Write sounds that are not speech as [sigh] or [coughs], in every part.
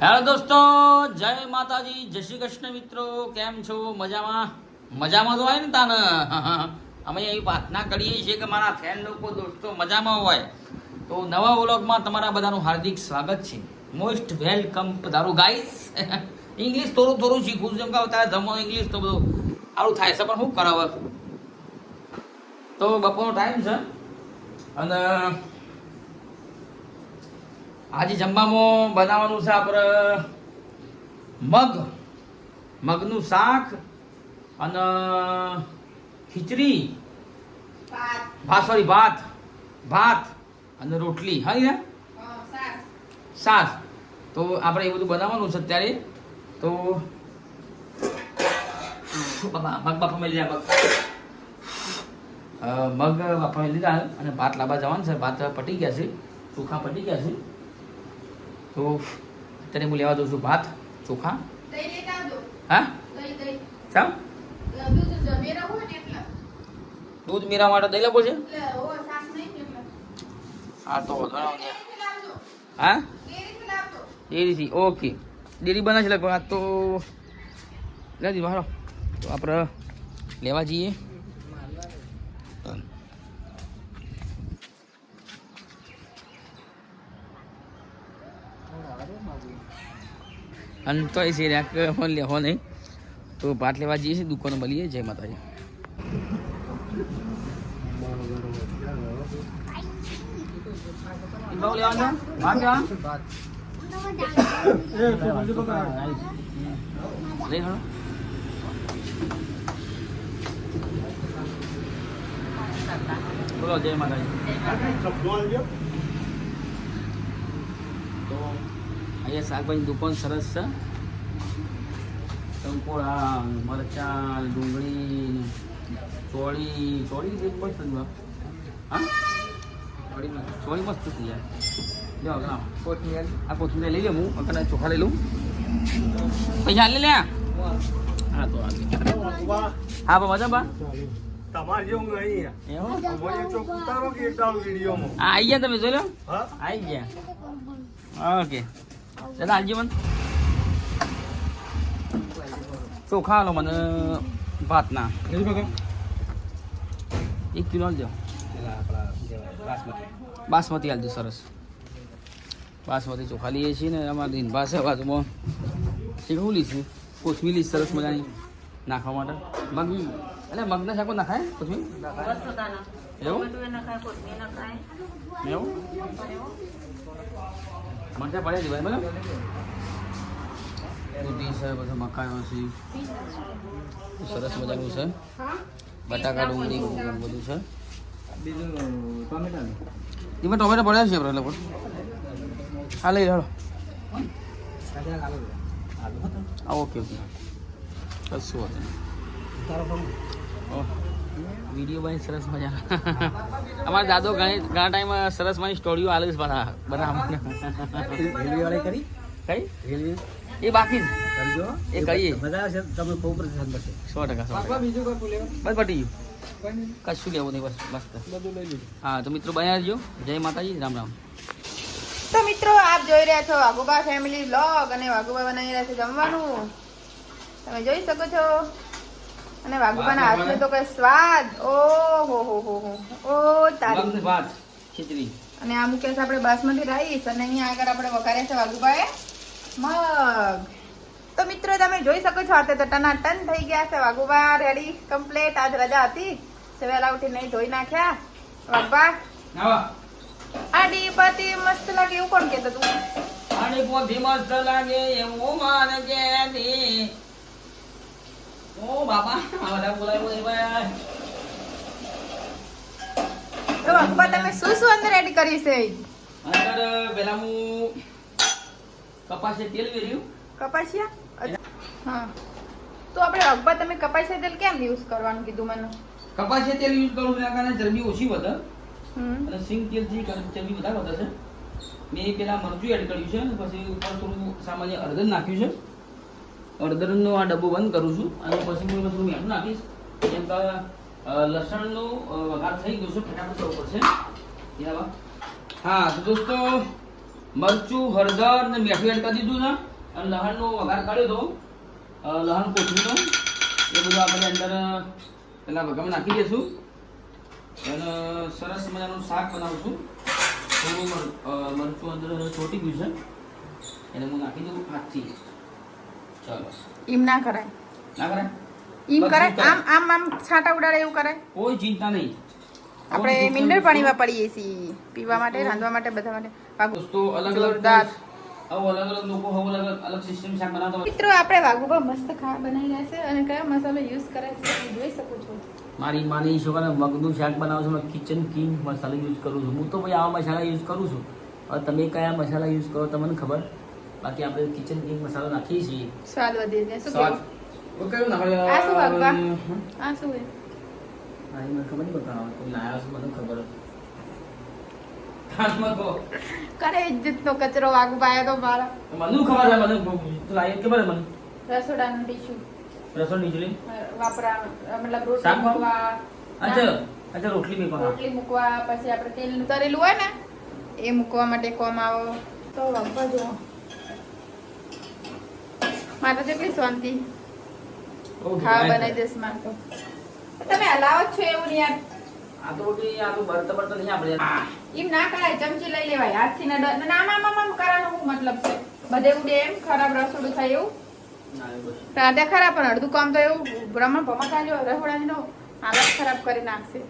Hello દોસ્તો, જય માતાજી, જય શ્રી કૃષ્ણ મિત્રો, કેમ છો? મજામાં? મજામાં તો હોય ને તાને? અમે એવી પ્રાર્થના કરીએ છીએ કે મારા ફેન લોકો, દોસ્તો, મજામાં હોય. તો નવા વ્લોગમાં તમારા બધાનું હાર્દિક સ્વાગત છે. મોસ્ટ વેલકમ તારું ગાઈસ ઇંગ્લિશ થોડું થોડું શીખું છું કે તારે જમો ઇંગ્લિશ તો બધું સારું થાય છે, પણ શું કરાવે તો બપોરનો ટાઈમ છે. અને આજે જમવામાં બનાવવાનું છે આપણે મગ. મગનું શાક અને ખીચડી. ભાત. સોરી ભાત. ભાત અને રોટલી. હા ને સાસ. તો આપણે એ બધું બનાવવાનું છે અત્યારે. તો બાપા મગ બાપા મેં લીધા મગ. મગ બાપા મેં લીધા અને ભાત લાવવા જવાનું છે. ભાત પટી ગયા છે. સુખા પટી ગયા છે. તો અત્યારે હું લેવા દઉં છું ભાત ચોખા. હા? ચાલ. દૂધ મીરા માટે દઈ લેવો છે? હા તો હા? ડેરીથી ઓકે. ડેરી બને છે લગભગ આ તો લેજી બહાર તો આપણે લેવા જઈએ. અને તો એ છે રાખ ફોન લેવો નહીં તો ભાત લેવા જઈએ છીએ દુકાને મળીએ. જય માતાજી. ભાવ લેવાના ભાત લેવા લઈ લો બોલો, જય માતાજી. તો અહીંયા શાકભાજી દુકાન સરસ છે. ટંકોળા મરચા ડુંગળી ચોળી ચોળી જે મસ્ત હા? ચોળી મસ્ત ચોળી મસ્ત થઈ જાય જો કોથમીર આ કોથમીર લઈ લે હું અકડા ચોખા લઈ લઉં. પૈસા લઈ લે હા તો. હા પણ મજા બા. તમારે જેવું નહીં એવું? અમારે ઉતારો કે એકટાણું વિડીયોમાં? આવી ગયા તમે જોઈ લો. હા? આવી ગયા. ઓકે. દાદા હાલજી મને ચોખા લો મને ભાતના એક કિલો આલજો બાસમતી આલજો સરસ બાસમતી ચોખા લઈએ છીએ ને અમારે પાસે બાજુમાં શીખવું લઈશું કોથમીર સરસ મજાની નાખવા માટે મગ એટલે મગના શાકો નાખાય કોથમીર એવું એવું મરચા પડ્યા છે ભાઈ બરાબર? દૂધી છે બધું મકાયો છે? સરસ મજાનું છે? બટાકા ડુંગળી બધું છે? બીજું ટોમેટા એમાં ટોમેટો પડ્યા છે આપણે લોકો હા લઈ હાલો. હા ઓકે ઓકે. કશું હતું ઓહ, વીડિયો બની સરસ મજા. અમારા દાદો ઘણી ઘણા ટાઈમ સરસ મારી સ્ટોરીઓ આલે છે બધા. બનાવવા રેલવે કરી? કઈ? રેલવે એ બાકી કરજો. એ કરીએ. મજા આવશે તમને બહુ પ્રસન્ન થશે સો ટકા સો ટકા. બીજું કોઈ બસ પટી ગયું. કશું લેવું નહીં બસ બસ બધું લઈ લીધું. હા તો મિત્રો બન્યા રહેજો. જય માતાજી રામ રામ. તો મિત્રો આપ જોઈ રહ્યા છો વાઘુબા ફેમિલી બ્લોગ અને વાઘુબા બનાવી રહ્યા છે જમવાનું. તમે જોઈ શકો છો. અને વાઘુબાના હાથનો તો કઈ સ્વાદ. ઓ હો હો હો હો. ઓ તારી. વાત ખીચડી. અને આ મૂકે છે આપણે બાસમતી રાઈસ અને અહીંયા આગળ આપણે વઘાર્યા છે વાઘુબાએ મગ. તો મિત્રો તમે જોઈ શકો છો આતે તો ટનાટન થઈ ગયા છે. વાઘુબા રેડી કમ્પ્લીટ આજ રજા હતી. તો વહેલા ઉઠી નહીં ધોઈ નાખ્યા. વાઘબા આડી પાટી મસ્ત લાગે એવું કોણ કેતો તું? પોથી મસ્ત લાગે એવું માન કે. ઓ બાપા આ બધા બોલાય બોલાય તો અકબર તમે શું શું અંદર એડ કરી છે? અંદર પેલા હું કપાસે તેલ વેર્યું. કપાસિયા? હા. તો આપણે અકબર તમે કપાસિયા તેલ કેમ યુઝ કરવાનું કીધું મને? કપાસે તેલ યુઝ કરું એના કારણે ચરબી ઓછી વધે. અને સિંગ તેલથી ચરબી વધારે વધે છે. મેં પેલા મરચું એડ કર્યું છે અને પછી ઉપર થોડું સામાન્ય અડધન નાખ્યું છે. હળદરનો આ ડબ્બો બંધ કરું છું અને પછી હું થોડું મીઠું નાખીશ. કેમ કે લસણનો વઘાર થઈ ગયો છે, ફટાફટ કરવો પડશે. હા, તો દોસ્તો, મરચું, હળદર ને મીઠું એડ કરી દીધું છે અને લહણનો વઘાર કાઢ્યો તો લહણ કોથમીનો એ બધું આપણે અંદર પેલા વઘામાં નાખી દઈશું. અને સરસ મજાનું શાક બનાવશું થોડું મર- મરચું અંદર છોટી ગયું છે. એને હું નાખી દઉં હાથથી. એમ ના કરાય. ના કરાય? એમ કરાય. આમ આમ આમ છાંટા ઉડાડે એવું કરાય? કોઈ ચિંતા નહીં. આપણે મિનરલ પાણીમાં પડીએ છીએ. પીવા માટે રાંધવા માટે બધા માટે. દોસ્તો અલગ અલગ જોરદાર. મિત્રો આપણે મસ્ત ખાવા બનાવી રહ્યા છે અને કયા મસાલો યુઝ કરે છે જોઈ શકો છો. મારી માની છોકરાને મગનું શાક બનાવું છું કિચન કિંગ મસાલો યુઝ કરું છું. હું તો ભાઈ આવા મસાલા યુઝ કરું છું. તમે કયા મસાલા યુઝ કરો તમને ખબર? બાકી આપણે કિચન કિંગ મસાલો નાખીએ છીએ. સ્વાદ વધી જાય. શું સ્વાદ. કહેવું? નાખો. આ શું વાગવા? આ શું છે? હા મને ખબર નહીં બતાવો કોઈ લાયા છે મને ખબર. હાથમાં કહો. કરે કચરો વાઘુબા આવ્યો તો મારા. મને ખબર છે મને તું લાવી ખબર મને? રસોડાનું ટીશ્યુ. રસોઈ નીચલી વાપરા મતલબ રોટલી મૂકવા અચ્છા અચ્છા રોટલી રોટલી મૂકવા પછી આપણે તેલ તરેલું હોય ને એ મૂકવા માટે કોમ આવો. તો વાપરજો મારે કેટલી શાંતિ. ખાવા બનાવી દઈશ મારે તો. તમે હલાવો છો એવું યાર આ તો રોટલી આ તો બળતા બળતા નહીં આપણે. એમ ના કરાય ચમચી લઈ લેવાય. હાથથી ના ડ- ના આમ આમ આમ કરવાનો શું મતલબ છે. બધે ઉડે એમ ખરાબ રસોડું થાય એવું. રાધે ખરાબ પણ અડધું કામ તો એવું બ્રહ્મણ ભમકા જો રસોડાની નો હાલત ખરાબ કરી નાખશે.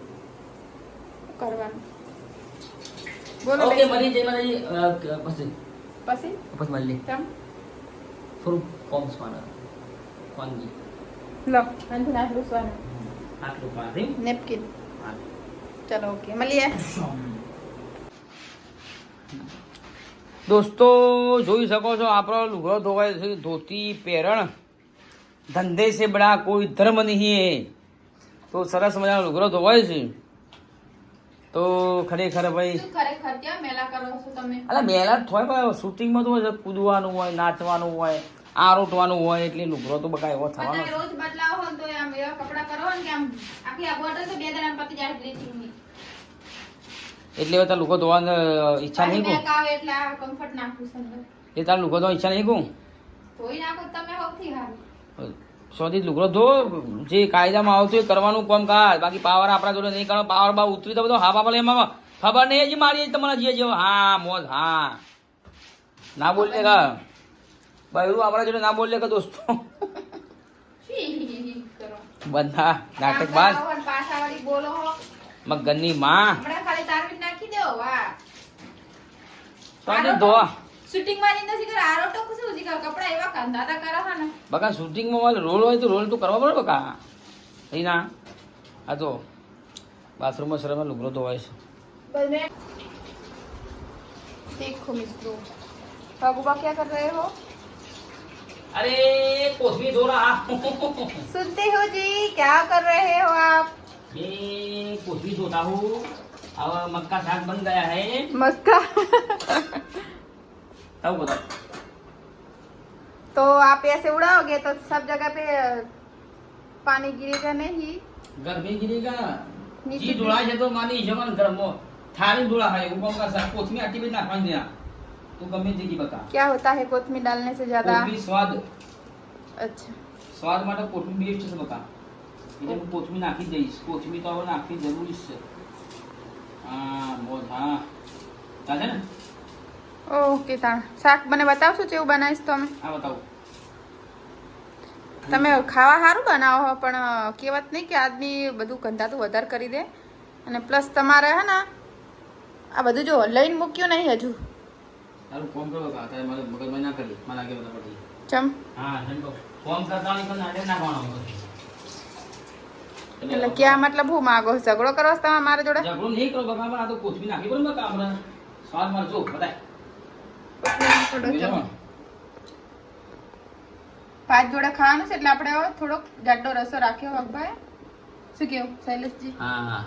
કરવાનું? બોલો ઓકે. જઈ પછી. પછી? પછી મળી. ચમ? થોડું કોમ્સ મારે વાનગી લો અંધુ નાખ રૂસવાનું આટલું પાણી નેપકિન. ચલો ઓકે મળીએ. દોસ્તો જોઈ શકો છો આપણો લુગડો ધોવાય છે ધોતી પહેરણ. ધંધે છે બડા કોઈ ધર્મ નહીં હે તો સરસ મજાનો લુગડો ધોવાય છે. તો ખરેખર ભાઈ અલા મેલા જ થોય શૂટિંગમાં તો કૂદવાનું હોય નાચવાનું હોય આરોટવાનું હોય એટલે લુગરો તો બકા એવો થવાનો રોજ બદલાવ હોય તો આમ એવા કપડા કરો ને કે આમ આખી આ બોર્ડર તો બે દાડા પતી જાય બ્લીચિંગની એટલે તાર લુગડો ધોવાની ઈચ્છા નહીં કહું આવે એટલે આ કમ્ફર્ટ નાખું છું એ તાર લુગો ધોવાની ઈચ્છા નહીં કહું ધોઈ નાખો તમે હોથી હાલ સોથી લુગડો ધો જે કાયદામાં આવતું એ કરવાનું કોમ કાજ બાકી પાવર આપણા જોડે નહીં કરો પાવર બા ઉતરી તો બધો હા બાપા એમાં. ખબર નહીં હજી મારી તમારા જે જેવો હા મોજ હા. ના બોલ લે કા. બૈરું આપણા જોડે ના બોલ લે કે દોસ્તો. બધા નાટક બાદ મગનની માં. હમણાં ખાલી તારવીને નાખી દો વાહ. ધોવા. શૂટિંગમાં ની નથી કરે આરો તો શું છે કપડા એવા કંધાતા કરો હા ને બકા શૂટિંગમાં વાલે રોલ હોય તો રોલ તો કરવા પડે બકા. ના. આ તો બાથરૂમમાં શરમમાં લુગડો ધોવાય છે. देखो मित्रों भगुबा क्या कर रहे हो? अरे कुछ भी धो रहा। सुनते हो जी क्या कर रहे हो आप? मैं भी धोता हूँ। और मक्का साग बन गया है। मक्का? तब बताओ। तो आप ऐसे उड़ाओगे तो सब जगह पे पानी गिरेगा नहीं? गर्मी में गिरेगा। नीचे उड़ा तो मानी जमन गर्म हो। थारी धुला है ऊपर का सर कोथमी आटी भी ना खान देना तो गमे जी की बता। क्या होता है कोथमी डालने से ज्यादा? कोथमी स्वाद। अच्छा। સ્વાદ માટે કોથમીર બેસ્ટ છે બકા એટલે હું કોથમીર નાખી દઈશ કોથમીર તો હવે નાખવી જરૂરી છે હા બોલ હા ચાલે ને ઓકે તા શાક મને બતાવશો કેવું બનાવીશ તમે હા બતાવો તમે ખાવા સારું બનાવો પણ કહેવત નહીં કે આદમી બધું ગંધાતું વધારે કરી દે. અને પ્લસ તમારે હે ને આ બધું જો લઈને મૂક્યું નહીં હજુ. તારું ફોન કરો બકા તારે મારે મગજમાં ના કરી મને આગે બધા પડી ચમ? હા ધંધો ફોન કરતા હોય પણ નાટક ના કરવાનો એટલે ક્યાં મતલબ હું માગો? ઝઘડો કરો છો તમે મારા જોડે? ઝઘડો નહીં કરો બકા આ તો કોથમી નાખી પડે બકા આપણે. સ્વાદ મારે જો બતાય પાંચ જોડે ખાવાનું છે એટલે આપણે થોડોક જાડો રસો રાખ્યો વગભાઈ શું કેવું શૈલેષજી? હા.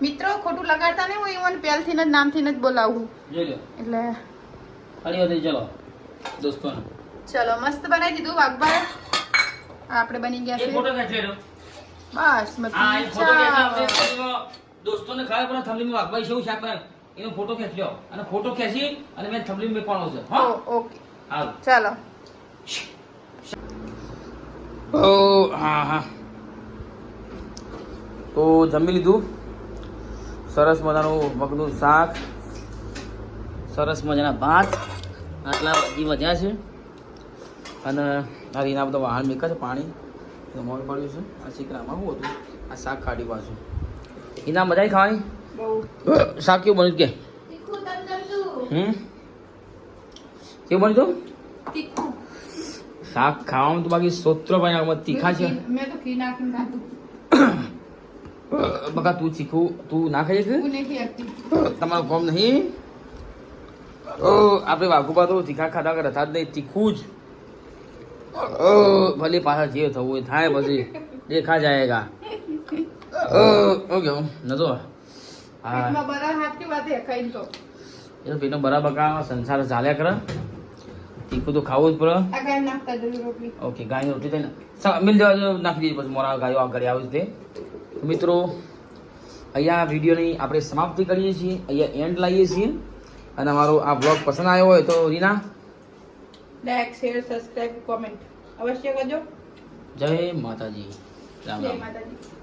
મિત્રો ખોટું લગાડતા ને હું ઈવન પહેલથી જ નામથી જ બોલાવું એટલે ફરી વધી ચલો દોસ્તો ચલો મસ્ત બનાવી દીધું વાઘભાઈ. આપણે બની ગયા છે. ફોટો ખેંચી બસ એક ફોટો ખેંચી મતલબ થમલીમાં દોસ્તોને ખબર પડે થમલીમાં વાઘભાઈ શું શાક એનો ફોટો ખેંચ્યો અને ફોટો ખેંચી અને મેં થંબલી મેકવાનો છે. હા? ઓકે. હાલ. ચાલો. ઓ હા હા. તો જમી લીધું? સરસ મજાનું મગનું શાક. સરસ મજાના ભાત. આટલા બધી મજા છે. અને આ રીના બધા વાહન મેકા છે પાણી. મોડ પડ્યું છે. આ શીકરામાં શું હતું. આ શાક કાઢી પાછું. એના મજા ખાવાની? શાક કેવું બન્યું કે? હમ? કેવું બન્યું તું? શાક ખાવાનું તો બાકી સોત્રો ભાઈ તીખા છે. મેં તો ઘી નાખીને ખાધું. [coughs] બકા તું શીખવું તું ના ખાઈ તમારું કોમ નહીં? આપણે વાઘુબા તો તીખા ખાધા કરે હતા જ નહીં તીખું જ. ભલે પાછા જે થવું એ થાય પછી. દેખા જાયગા. ઓ ઓકે નતો. હા. પેટનો બરાબર કા સંસાર ચાલ્યા કરે. તીખું તો ખાવું જ પડે. ઓકે ગાયની રોટલી થઈને સા- મિલ જવા નાખી દીધી પછી મોરા ગાયો આ ઘરે છે તે મિત્રો અહીંયા વિડીયોની આપણે સમાપ્તિ કરીએ છીએ અહીંયા એન્ડ લાવીએ છીએ. અને અમારો આ બ્લોગ પસંદ આવ્યો હોય તો રીના લાઈક શેર સબસ્ક્રાઇબ કોમેન્ટ અવશ્ય કરજો. જય માતાજી. રામ જય રામ માતાજી.